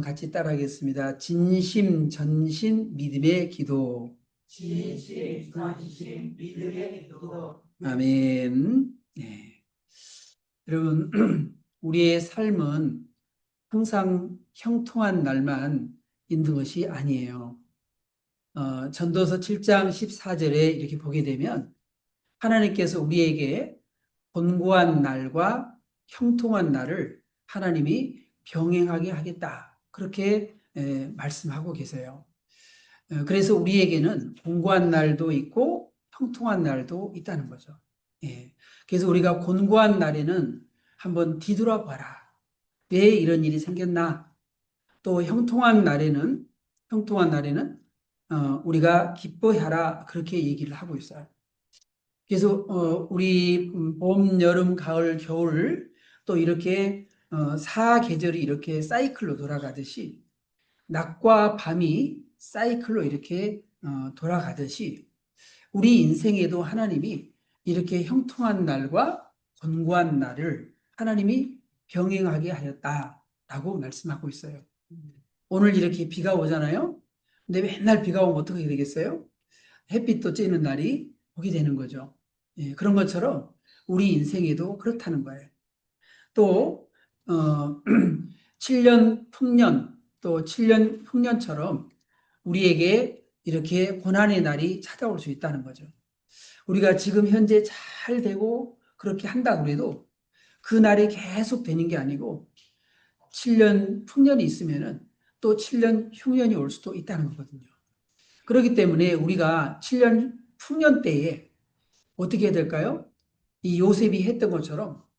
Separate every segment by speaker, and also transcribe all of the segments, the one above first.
Speaker 1: 한번 같이 따라하겠습니다. 진심, 전심, 믿음의 기도.
Speaker 2: 진실, 전심, 믿음의 기도.
Speaker 1: 아멘. 네. 여러분, 우리의 삶은 항상 형통한 날만 있는 것이 아니에요. 어, 전도서 7장 14절에 이렇게 보게 되면 하나님께서 우리에게 곤고한 날과 형통한 날을 하나님이 병행하게 하겠다. 그렇게 에, 말씀하고 계세요. 어, 그래서 우리에게는 곤고한 날도 있고 형통한 날도 있다는 거죠. 예. 그래서 우리가 곤고한 날에는 한번 뒤돌아봐라. 왜 이런 일이 생겼나? 또 형통한 날에는 형통한 날에는 어, 우리가 기뻐하라 그렇게 얘기를 하고 있어요. 그래서 어, 우리 음, 봄, 여름, 가을, 겨울 또 이렇게 어, 사 계절이 이렇게 사이클로 돌아가듯이 낮과 밤이 사이클로 이렇게 어, 돌아가듯이 우리 인생에도 하나님이 이렇게 형통한 날과 권고한 날을 하나님이 병행하게 하였다라고 말씀하고 있어요. 오늘 이렇게 비가 오잖아요. 근데 맨날 비가 오면 어떻게 되겠어요? 햇빛도 쬐는 날이 오게 되는 거죠. 예, 그런 것처럼 우리 인생에도 그렇다는 거예요. 또 어, 7년 풍년 또 7년 흉년처럼 우리에게 이렇게 고난의 날이 찾아올 수 있다는 거죠. 우리가 지금 현재 잘 되고 그렇게 한다 그래도 그 날이 계속 되는 게 아니고 7년 풍년이 있으면은 또 7년 흉년이 올 수도 있다는 거거든요. 그렇기 때문에 우리가 7년 풍년 때에 어떻게 해야 될까요? 이 요셉이 했던 것처럼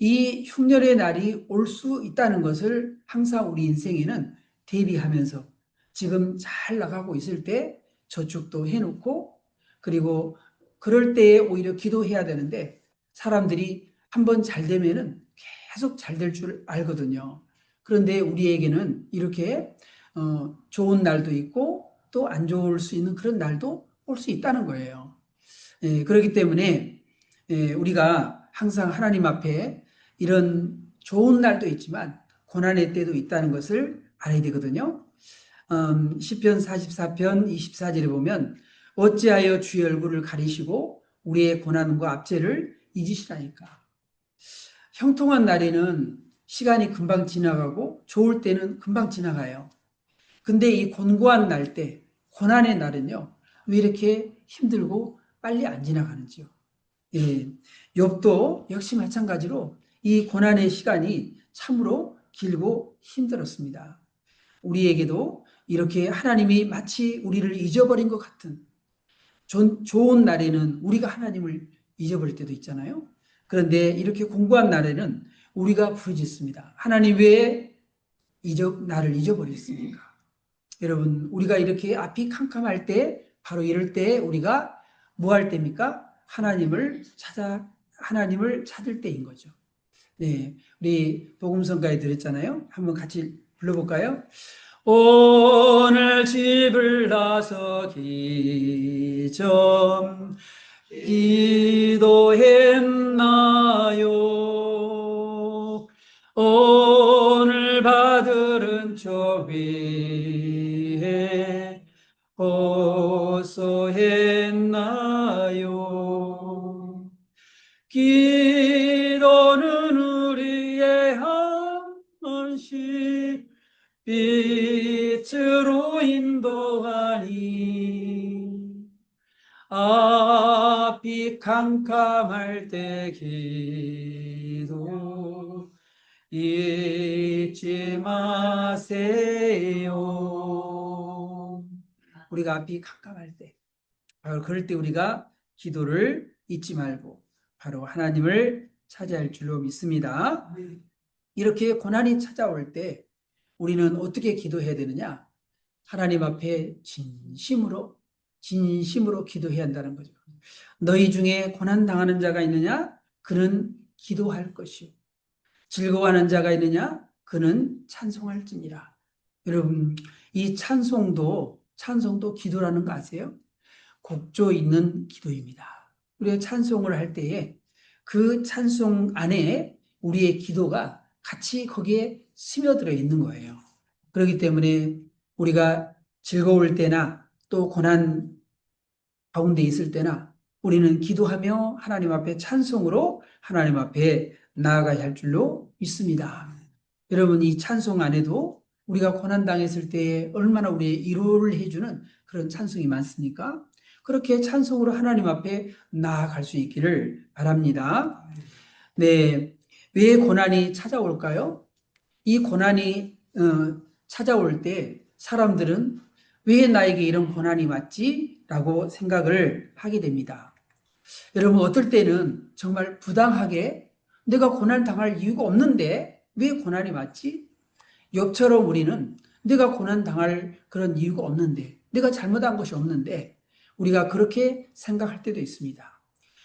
Speaker 1: 이 흉년의 날이 올 수 있다는 것을 항상 우리 인생에는 대비하면서 지금 잘 나가고 있을 때 저축도 해놓고 그리고 그럴 때에 오히려 기도해야 되는데 사람들이 한번 잘 되면은 계속 잘 될 줄 알거든요. 그런데 우리에게는 이렇게 어, 좋은 날도 있고 또 안 좋을 수 있는 그런 날도 올 수 있다는 거예요. 예, 그렇기 때문에 예, 우리가 항상 하나님 앞에 이런 좋은 날도 있지만 고난의 때도 있다는 것을 알아야 되거든요. 음, 10편 44편 24절에 보면 어찌하여 주의 얼굴을 가리시고 우리의 고난과 압제를 잊으시라니까. 형통한 날에는 시간이 금방 지나가고 좋을 때는 금방 지나가요. 근데 이 곤고한 날 때, 고난의 날은요, 왜 이렇게 힘들고 빨리 안 지나가는지요. 예. 욥도 역시 마찬가지로 이 고난의 시간이 참으로 길고 힘들었습니다. 우리에게도 이렇게 하나님이 마치 우리를 잊어버린 것 같은 좋은 날에는 우리가 하나님을 잊어버릴 때도 있잖아요. 그런데 이렇게 공부한 날에는 우리가 부르짖습니다. 하나님 왜 잊어, 나를 잊어버렸습니까? 여러분, 우리가 이렇게 앞이 캄캄할 때, 바로 이럴 때 우리가 뭐 할 때입니까? 하나님을 찾아, 하나님을 찾을 때인 거죠. 네. 우리 복음성가에 들었잖아요. 한번 같이 불러볼까요? 오늘 집을 나서기 전 기도했 캄캄할 때 기도 잊지 마세요. 우리가 앞이 캄캄할 때, 바로 그럴 때 우리가 기도를 잊지 말고 바로 하나님을 찾아야 줄로 믿습니다. 이렇게 고난이 찾아올 때 우리는 어떻게 기도해야 되느냐? 하나님 앞에 진심으로 진심으로 기도해야 한다는 거죠. 너희 중에 고난 당하는 자가 있느냐? 그는 기도할 것이요. 즐거워하는 자가 있느냐? 그는 찬송할지니라. 여러분, 이 찬송도 찬송도 기도라는 거 아세요? 곡조 있는 기도입니다. 우리가 찬송을 할 때에 그 찬송 안에 우리의 기도가 같이 거기에 스며들어 있는 거예요. 그렇기 때문에 우리가 즐거울 때나 또 고난 가운데 있을 때나 우리는 기도하며 하나님 앞에 찬송으로 하나님 앞에 나아가야 할 줄로 믿습니다. 여러분 이 찬송 안에도 우리가 고난 당했을 때에 얼마나 우리의 위로를 해주는 그런 찬송이 많습니까? 그렇게 찬송으로 하나님 앞에 나아갈 수 있기를 바랍니다. 네, 왜 고난이 찾아올까요? 이 고난이 어, 찾아올 때 사람들은 왜 나에게 이런 고난이 왔지? 라고 생각을 하게 됩니다. 여러분, 어떨 때는 정말 부당하게 내가 고난 당할 이유가 없는데 왜 고난이 왔지? 욥처럼 우리는 내가 고난 당할 그런 이유가 없는데 내가 잘못한 것이 없는데 우리가 그렇게 생각할 때도 있습니다.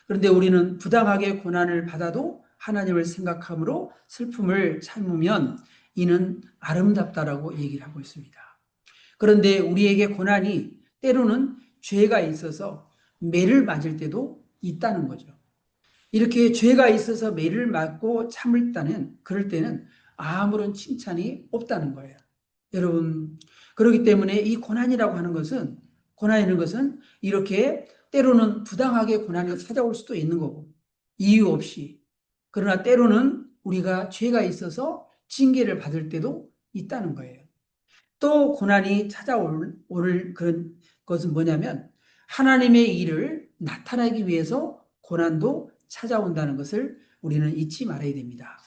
Speaker 1: 그런데 우리는 부당하게 고난을 받아도 하나님을 생각함으로 슬픔을 참으면 이는 아름답다라고 얘기를 하고 있습니다. 그런데 우리에게 고난이 때로는 죄가 있어서 매를 맞을 때도 있다는 거죠. 이렇게 죄가 있어서 매를 맞고 참을 때는 그럴 때는 아무런 칭찬이 없다는 거예요. 여러분 그렇기 때문에 이 고난이라고 하는 것은 고난이라는 것은 이렇게 때로는 부당하게 고난이 찾아올 수도 있는 거고 이유 없이 그러나 때로는 우리가 죄가 있어서 징계를 받을 때도 있다는 거예요. 또 고난이 찾아올 올 그런 것은 뭐냐면 하나님의 일을 나타내기 위해서 고난도 찾아온다는 것을 우리는 잊지 말아야 됩니다.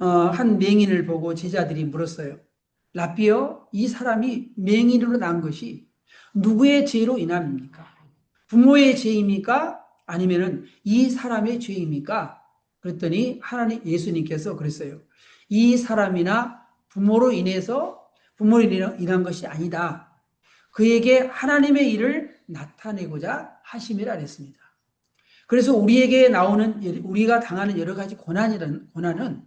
Speaker 1: 어, 한 맹인을 보고 제자들이 물었어요. 라비어, 이 사람이 맹인으로 난 것이 누구의 죄로 인함입니까? 부모의 죄입니까? 아니면은 이 사람의 죄입니까? 그랬더니 하나님 예수님께서 그랬어요. 이 사람이나 부모로 인해서 부모로 인한 것이 아니다. 그에게 하나님의 일을 나타내고자 하심이라 그랬습니다. 그래서 우리에게 나오는 우리가 당하는 여러 가지 고난이라는 고난은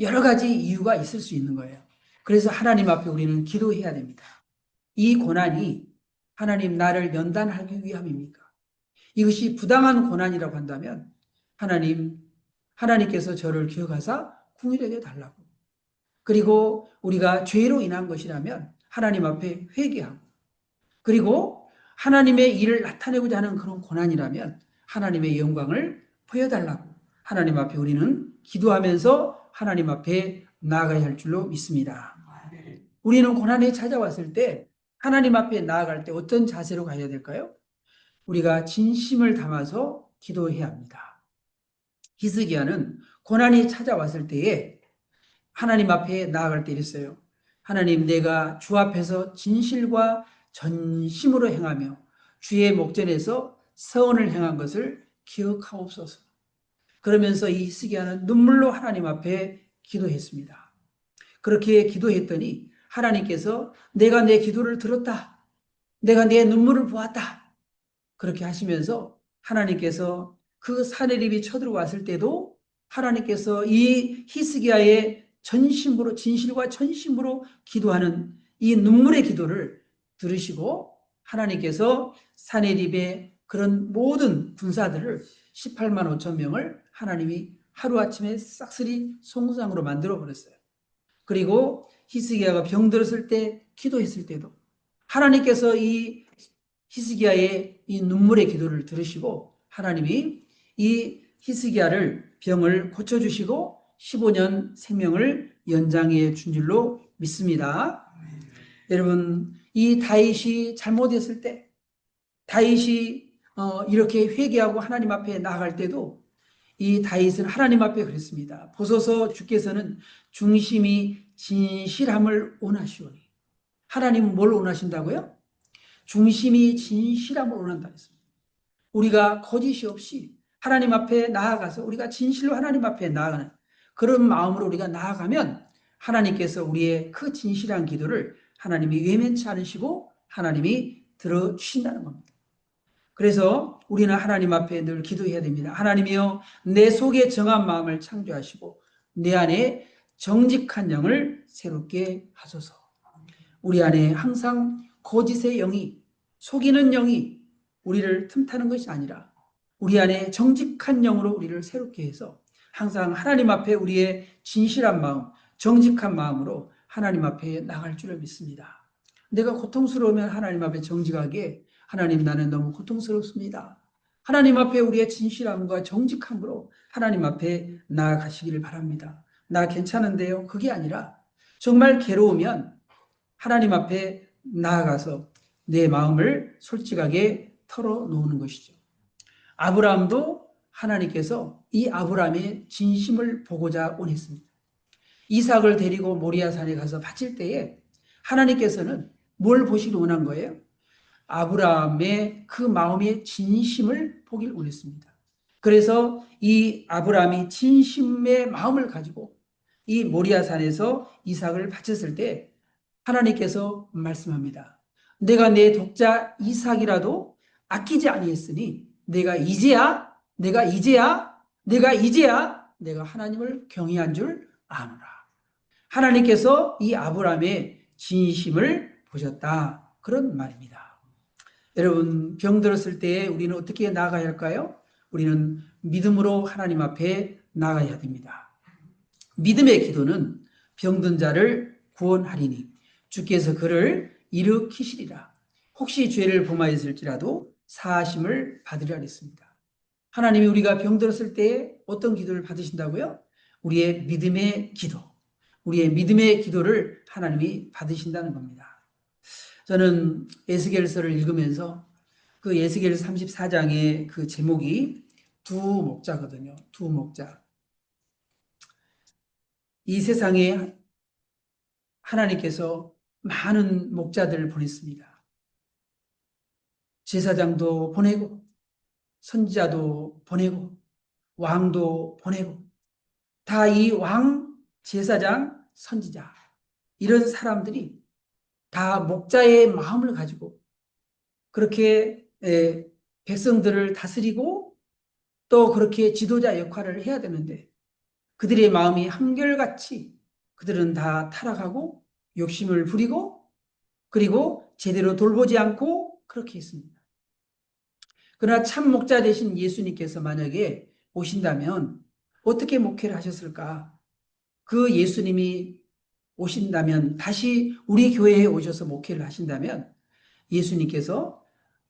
Speaker 1: 여러 가지 이유가 있을 수 있는 거예요. 그래서 하나님 앞에 우리는 기도해야 됩니다. 이 고난이 하나님 나를 면단하기 위함입니까? 이것이 부당한 고난이라고 한다면 하나님 하나님께서 저를 기억하사 궁일하게 달라고. 그리고 우리가 죄로 인한 것이라면 하나님 앞에 회개하고 그리고 하나님의 일을 나타내고자 하는 그런 고난이라면 하나님의 영광을 보여달라고 하나님 앞에 우리는 기도하면서 하나님 앞에 나아가야 할 줄로 믿습니다. 우리는 고난이 찾아왔을 때 하나님 앞에 나아갈 때 어떤 자세로 가야 될까요? 우리가 진심을 담아서 기도해야 합니다. 히스기야는 고난이 찾아왔을 때에 하나님 앞에 나아갈 때 이랬어요. 하나님 내가 주 앞에서 진실과 전심으로 행하며 주의 목전에서 서원을 행한 것을 기억하옵소서. 그러면서 이 히스기야는 눈물로 하나님 앞에 기도했습니다. 그렇게 기도했더니 하나님께서 내가 내 기도를 들었다. 내가 내 눈물을 보았다. 그렇게 하시면서 하나님께서 그 사내립이 쳐들어왔을 때도 하나님께서 이 히스기야의 전심으로 진실과 전심으로 기도하는 이 눈물의 기도를 들으시고 하나님께서 사내립의 그런 모든 군사들을 18만 5천 명을 하나님이 하루아침에 싹쓸이 송상으로 만들어 버렸어요. 그리고 히스기야가 병들었을 때 기도했을 때도 하나님께서 이 히스기야의 이 눈물의 기도를 들으시고 하나님이 이 히스기야를 병을 고쳐주시고 15년 생명을 연장해 준 줄로 믿습니다. 여러분 이 다윗이 잘못했을 때 다윗이 어, 이렇게 회개하고 하나님 앞에 나아갈 때도 이 다윗은 하나님 앞에 그랬습니다. 보소서 주께서는 중심이 진실함을 원하시오니 하나님은 뭘 원하신다고요? 중심이 진실함을 원한다 했습니다. 우리가 거짓이 없이 하나님 앞에 나아가서 우리가 진실로 하나님 앞에 나아가는 그런 마음으로 우리가 나아가면 하나님께서 우리의 그 진실한 기도를 하나님이 외면치 않으시고 하나님이 들어주신다는 겁니다. 그래서 우리는 하나님 앞에 늘 기도해야 됩니다. 하나님이여 내 속에 정한 마음을 창조하시고 내 안에 정직한 영을 새롭게 하소서. 우리 안에 항상 거짓의 영이 속이는 영이 우리를 틈타는 것이 아니라 우리 안에 정직한 영으로 우리를 새롭게 해서 항상 하나님 앞에 우리의 진실한 마음, 정직한 마음으로 하나님 앞에 나갈 줄을 믿습니다. 내가 고통스러우면 하나님 앞에 정직하게 하나님 나는 너무 고통스럽습니다. 하나님 앞에 우리의 진실함과 정직함으로 하나님 앞에 나아가시기를 바랍니다. 나 괜찮은데요? 그게 아니라 정말 괴로우면 하나님 앞에 나아가서 내 마음을 솔직하게 털어놓는 것이죠. 아브라함도 하나님께서 이 아브라함의 진심을 보고자 원했습니다. 이삭을 데리고 모리아산에 가서 바칠 때에 하나님께서는 뭘 보시기 원한 거예요? 아브라함의 그 마음의 진심을 보길 원했습니다. 그래서 이 아브라함이 진심의 마음을 가지고 이 모리아산에서 이삭을 바쳤을 때 하나님께서 말씀합니다. 내가 내 독자 이삭이라도 아끼지 아니했으니 내가 이제야 내가 이제야 내가 이제야 내가 하나님을 경외한 줄 아노라. 하나님께서 이 아브라함의 진심을 보셨다. 그런 말입니다. 여러분 병 들었을 때 우리는 어떻게 나가야 할까요? 우리는 믿음으로 하나님 앞에 나가야 됩니다. 믿음의 기도는 병든 자를 구원하리니 주께서 그를 일으키시리라. 혹시 죄를 범하였을지라도 사하심을 받으리라 했습니다. 하나님이 우리가 병들었을 때 어떤 기도를 받으신다고요? 우리의 믿음의 기도. 우리의 믿음의 기도를 하나님이 받으신다는 겁니다. 저는 에스겔서를 읽으면서 그 에스겔 34장의 그 제목이 두 목자거든요. 두 목자. 이 세상에 하나님께서 많은 목자들을 보냈습니다. 제사장도 보내고, 선지자도 보내고, 왕도 보내고, 다 이 왕, 제사장, 선지자, 이런 사람들이 다 목자의 마음을 가지고 그렇게 에, 백성들을 다스리고 또 그렇게 지도자 역할을 해야 되는데 그들의 마음이 한결같이 그들은 다 타락하고 욕심을 부리고 그리고 제대로 돌보지 않고 그렇게 했습니다. 그러나 참 목자 되신 예수님께서 만약에 오신다면 어떻게 목회를 하셨을까? 그 예수님이 오신다면 다시 우리 교회에 오셔서 목회를 하신다면 예수님께서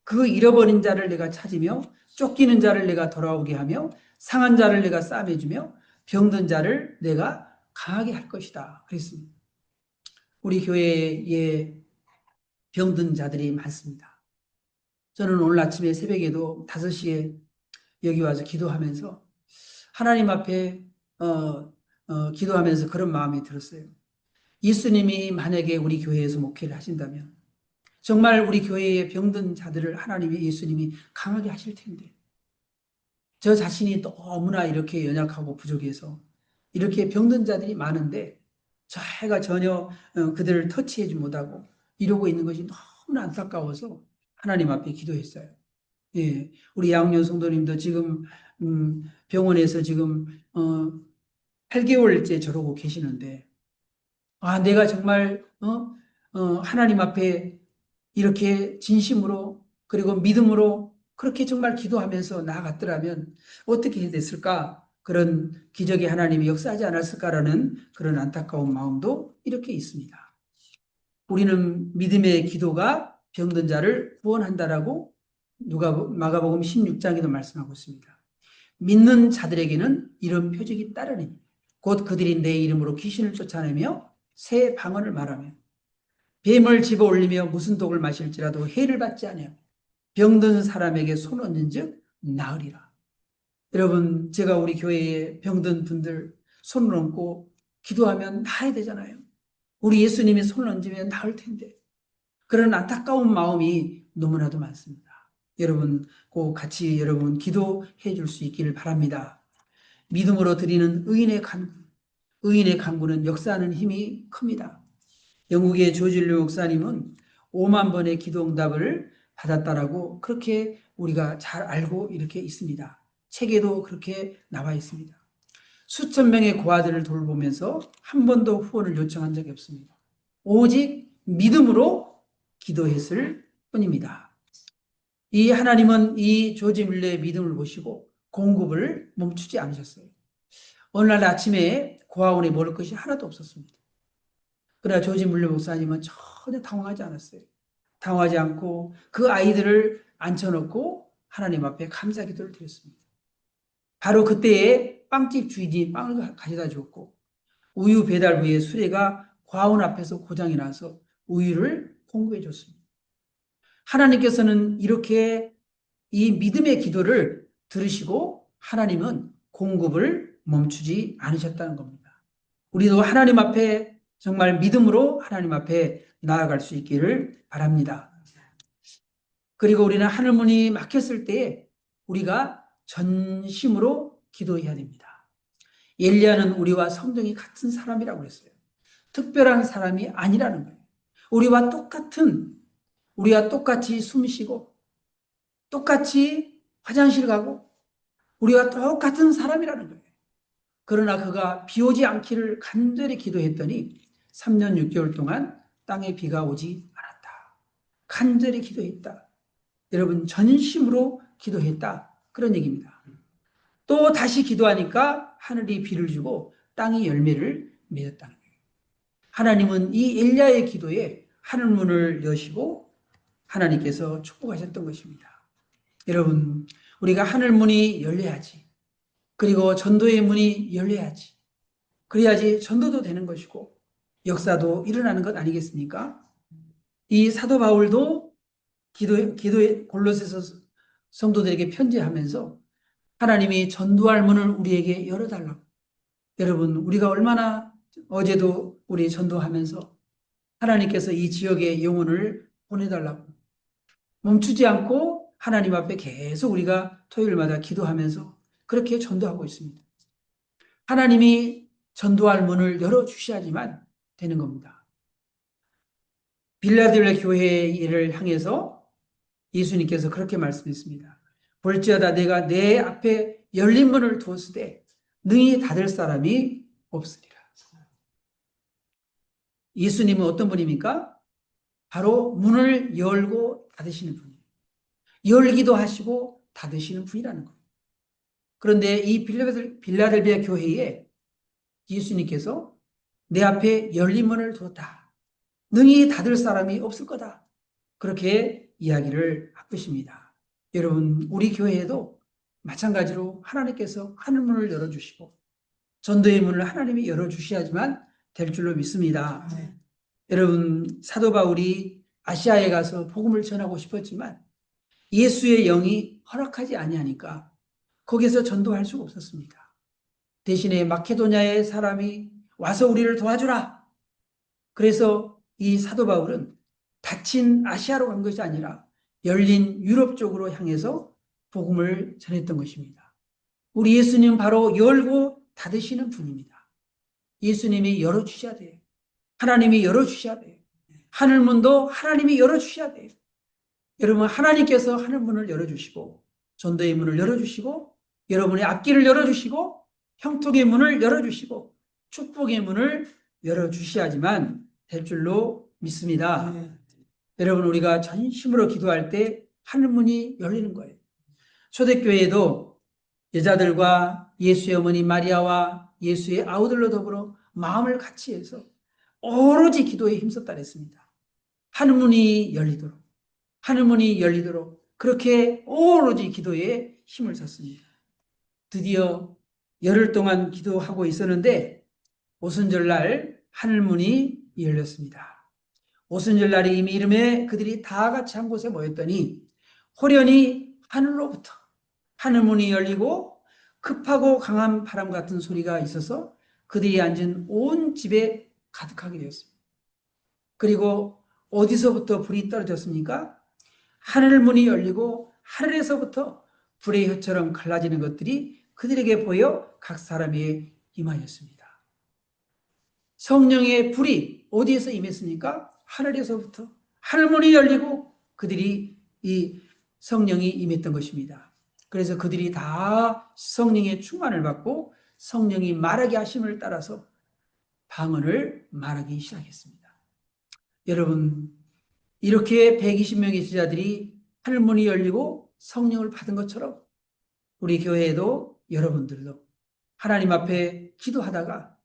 Speaker 1: 그 잃어버린 자를 내가 찾으며 쫓기는 자를 내가 돌아오게 하며 상한 자를 내가 싸매주며 병든 자를 내가 강하게 할 것이다. 그랬습니다. 우리 교회에 병든 자들이 많습니다. 저는 오늘 아침에 새벽에도 5시에 여기 와서 기도하면서 하나님 앞에 어, 어, 기도하면서 그런 마음이 들었어요. 예수님이 만약에 우리 교회에서 목회를 하신다면 정말 우리 교회의 병든 자들을 하나님이 예수님이 강하게 하실 텐데 저 자신이 너무나 이렇게 연약하고 부족해서 이렇게 병든 자들이 많은데 저희가 전혀 어, 그들을 터치하지 못하고 이러고 있는 것이 너무나 안타까워서 하나님 앞에 기도했어요. 예, 우리 양녀 성도님도 지금 음, 병원에서 지금 어, 8개월째 저러고 계시는데 아 내가 정말 어, 어, 하나님 앞에 이렇게 진심으로 그리고 믿음으로 그렇게 정말 기도하면서 나아갔더라면 어떻게 됐을까? 그런 기적의 하나님이 역사하지 않았을까라는 그런 안타까운 마음도 이렇게 있습니다. 우리는 믿음의 기도가 병든 자를 구원한다라고 누가 마가복음 16장에도 말씀하고 있습니다. 믿는 자들에게는 이런 표적이 따르니 곧 그들이 내 이름으로 귀신을 쫓아내며 새 방언을 말하며 뱀을 집어 올리며 무슨 독을 마실지라도 해를 받지 않아요. 병든 사람에게 손 얹은즉 나으리라. 여러분 제가 우리 교회에 병든 분들 손을 얹고 기도하면 나아야 되잖아요. 우리 예수님이 손을 얹으면 나을 텐데 그런 안타까운 마음이 너무나도 많습니다. 여러분 꼭 같이 여러분 기도해 줄 수 있기를 바랍니다. 믿음으로 드리는 의인의 간구, 의인의 간구는 역사하는 힘이 큽니다. 영국의 조질류 목사님은 5만 번의 기도 응답을 받았다라고 그렇게 우리가 잘 알고 이렇게 있습니다. 책에도 그렇게 나와 있습니다. 수천 명의 고아들을 돌보면서 한 번도 후원을 요청한 적이 없습니다. 오직 믿음으로 기도했을 뿐입니다. 이 하나님은 이 조지 밀레의 믿음을 보시고 공급을 멈추지 않으셨어요. 어느 날 아침에 고아원에 먹을 것이 하나도 없었습니다. 그러나 조지 물려 목사님은 전혀 당황하지 않았어요. 당황하지 않고 그 아이들을 앉혀놓고 하나님 앞에 감사 기도를 드렸습니다. 바로 그때에 빵집 주인이 빵을 가져다 줬고 우유 배달 후에 수레가 과운 앞에서 고장이 나서 우유를 공급해 줬습니다. 하나님께서는 이렇게 이 믿음의 기도를 들으시고 하나님은 공급을 멈추지 않으셨다는 겁니다. 우리도 하나님 앞에 정말 믿음으로 하나님 앞에 나아갈 수 있기를 바랍니다. 그리고 우리는 하늘문이 막혔을 때 우리가 전심으로 기도해야 됩니다. 엘리야는 우리와 성정이 같은 사람이라고 그랬어요. 특별한 사람이 아니라는 거예요. 우리와 똑같은 우리와 똑같이 숨 쉬고 똑같이 화장실 가고 우리와 똑같은 사람이라는 거예요. 그러나 그가 비 오지 않기를 간절히 기도했더니 3년 6개월 동안 땅에 비가 오지 않았다. 간절히 기도했다. 여러분 전심으로 기도했다. 그런 얘기입니다. 또 다시 기도하니까 하늘이 비를 주고 땅이 열매를 맺었다는 거예요. 하나님은 이 엘리야의 기도에 하늘 문을 여시고 하나님께서 축복하셨던 것입니다. 여러분, 우리가 하늘 문이 열려야지. 그리고 전도의 문이 열려야지. 그래야지 전도도 되는 것이고 역사도 일어나는 것 아니겠습니까? 이 사도 바울도 기도 기도의 골로새서 성도들에게 편지하면서 하나님이 전도할 문을 우리에게 열어달라고. 여러분, 우리가 얼마나 어제도 우리 전도하면서 하나님께서 이 지역의 영혼을 보내달라고 멈추지 않고 하나님 앞에 계속 우리가 토요일마다 기도하면서 그렇게 전도하고 있습니다. 하나님이 전도할 문을 열어주셔야지만 되는 겁니다. 빌라델 교회를 향해서 예수님께서 그렇게 말씀했습니다. 볼지어다 내가 내 앞에 열린 문을 두었으되 능히 닫을 사람이 없으리라. 예수님은 어떤 분입니까? 바로 문을 열고 닫으시는 분이에요. 열기도 하시고 닫으시는 분이라는 거예요. 그런데 이 빌라델비아 교회에 예수님께서 내 앞에 열린 문을 두었다. 능히 닫을 사람이 없을 거다. 그렇게 이야기를 하십니다. 여러분, 우리 교회에도 마찬가지로 하나님께서 하늘 문을 열어주시고 전도의 문을 하나님이 열어주셔야지만 될 줄로 믿습니다.
Speaker 2: 네.
Speaker 1: 여러분, 사도 바울이 아시아에 가서 복음을 전하고 싶었지만 예수의 영이 허락하지 아니하니까 거기서 전도할 수가 없었습니다. 대신에 마케도냐의 사람이 와서 우리를 도와주라. 그래서 이 사도 바울은 닫힌 아시아로 간 것이 아니라 열린 유럽 쪽으로 향해서 복음을 전했던 것입니다. 우리 예수님 바로 열고 닫으시는 분입니다. 예수님이 열어주셔야 돼요. 하나님이 열어주셔야 돼요. 하늘문도 하나님이 열어주셔야 돼요. 여러분, 하나님께서 하늘문을 열어주시고, 전도의 문을 열어주시고, 여러분의 앞길을 열어주시고, 형통의 문을 열어주시고, 축복의 문을 열어주셔야지만 될 줄로 믿습니다.
Speaker 2: 네.
Speaker 1: 여러분, 우리가 전심으로 기도할 때 하늘문이 열리는 거예요. 초대교회에도 여자들과 예수의 어머니 마리아와 예수의 아우들로 더불어 마음을 같이 해서 오로지 기도에 힘썼다 그랬습니다. 하늘문이 열리도록, 하늘문이 열리도록 그렇게 오로지 기도에 힘을 썼습니다. 드디어 열흘 동안 기도하고 있었는데 오순절날 하늘문이 열렸습니다. 오순절날이 이미 이름에 그들이 다 같이 한 곳에 모였더니 호련히 하늘로부터 하늘문이 열리고 급하고 강한 바람 같은 소리가 있어서 그들이 앉은 온 집에 가득하게 되었습니다. 그리고 어디서부터 불이 떨어졌습니까? 하늘 문이 열리고 하늘에서부터 불의 혀처럼 갈라지는 것들이 그들에게 보여 각 사람에게 임하였습니다. 성령의 불이 어디에서 임했습니까? 하늘에서부터 하늘 문이 열리고 그들이 이 성령이 임했던 것입니다. 그래서 그들이 다 성령의 충만을 받고 성령이 말하게 하심을 따라서 방언을 말하기 시작했습니다. 여러분, 이렇게 120명의 제자들이 하늘문이 열리고 성령을 받은 것처럼 우리 교회에도 여러분들도 하나님 앞에 기도하다가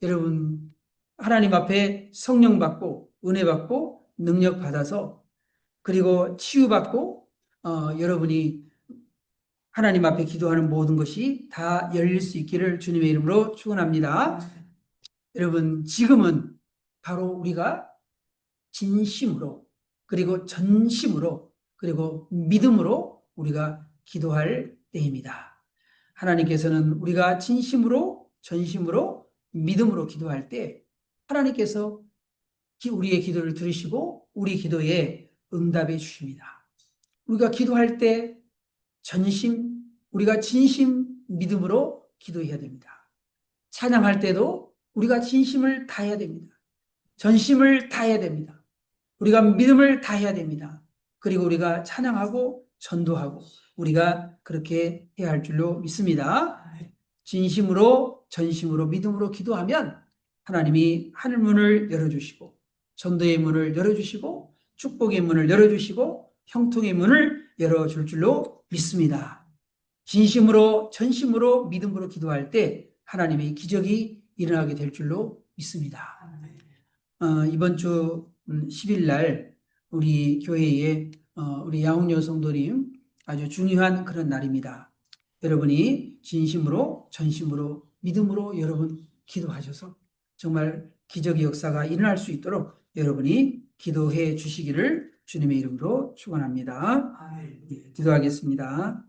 Speaker 1: 여러분 하나님 앞에 성령 받고 은혜 받고 능력 받아서 그리고 치유받고 어, 여러분이 하나님 앞에 기도하는 모든 것이 다 열릴 수 있기를 주님의 이름으로 축원합니다. 여러분 지금은 바로 우리가 진심으로 그리고 전심으로 그리고 믿음으로 우리가 기도할 때입니다. 하나님께서는 우리가 진심으로 전심으로 믿음으로 기도할 때 하나님께서 기- 우리의 기도를 들으시고 우리 기도에 응답해 주십니다. 우리가 기도할 때 전심 우리가 진심 믿음으로 기도해야 됩니다. 찬양할 때도 우리가 진심을 다해야 됩니다. 전심을 다해야 됩니다. 우리가 믿음을 다해야 됩니다. 그리고 우리가 찬양하고 전도하고 우리가 그렇게 해야 할 줄로 믿습니다. 진심으로 전심으로 믿음으로 기도하면 하나님이 하늘 문을 열어주시고 전도의 문을 열어주시고 축복의 문을 열어주시고 형통의 문을 열어줄 줄로 믿습니다. 진심으로 전심으로 믿음으로 기도할 때 하나님의 기적이 일어나게 될 줄로 믿습니다. 어, 이번 주 음, 10일 날 우리 교회에 어, 우리 양홍여 성도님 아주 중요한 그런 날입니다. 여러분이 진심으로 전심으로 믿음으로 여러분 기도하셔서 정말 기적의 역사가 일어날 수 있도록 여러분이 기도해 주시기를 주님의 이름으로 축원합니다. 예, 기도하겠습니다.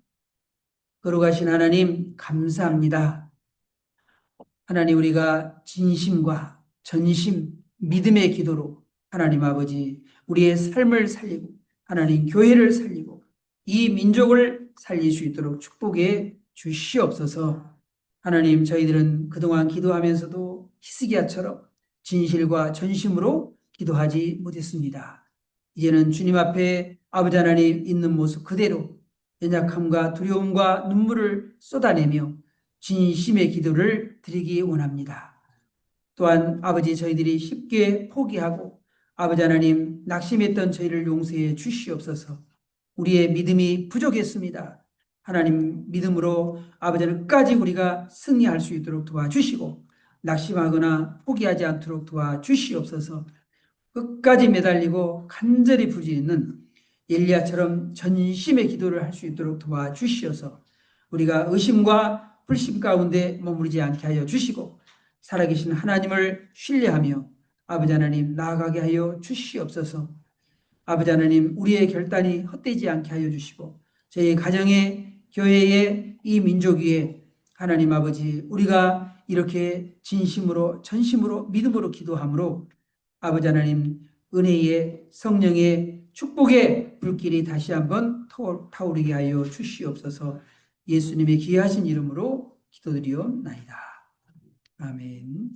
Speaker 1: 거룩하신 하나님 감사합니다. 하나님 우리가 진심과 전심 믿음의 기도로 하나님 아버지 우리의 삶을 살리고 하나님 교회를 살리고 이 민족을 살릴 수 있도록 축복해 주시옵소서. 하나님 저희들은 그동안 기도하면서도 히스기야처럼 진실과 전심으로 기도하지 못했습니다. 이제는 주님 앞에 아버지 하나님 있는 모습 그대로 연약함과 두려움과 눈물을 쏟아내며 진심의 기도를 드리기 원합니다. 또한 아버지 저희들이 쉽게 포기하고 아버지 하나님 낙심했던 저희를 용서해 주시옵소서. 우리의 믿음이 부족했습니다. 하나님 믿음으로 아버지 끝까지 우리가 승리할 수 있도록 도와주시고 낙심하거나 포기하지 않도록 도와주시옵소서. 끝까지 매달리고 간절히 부지있는 엘리야처럼 전심의 기도를 할 수 있도록 도와주시어서 우리가 의심과 불신 가운데 머무르지 않게 하여 주시고 살아계신 하나님을 신뢰하며 아버지 하나님 나아가게 하여 주시옵소서. 아버지 하나님 우리의 결단이 헛되지 않게 하여 주시고 저희 가정의 교회의 이 민족 위에 하나님 아버지 우리가 이렇게 진심으로 전심으로 믿음으로 기도함으로 아버지 하나님 은혜의 성령의 축복의 불길이 다시 한번 타오- 타오르게 하여 주시옵소서 예수님의 귀하신 이름으로 기도드리옵나이다. 아멘.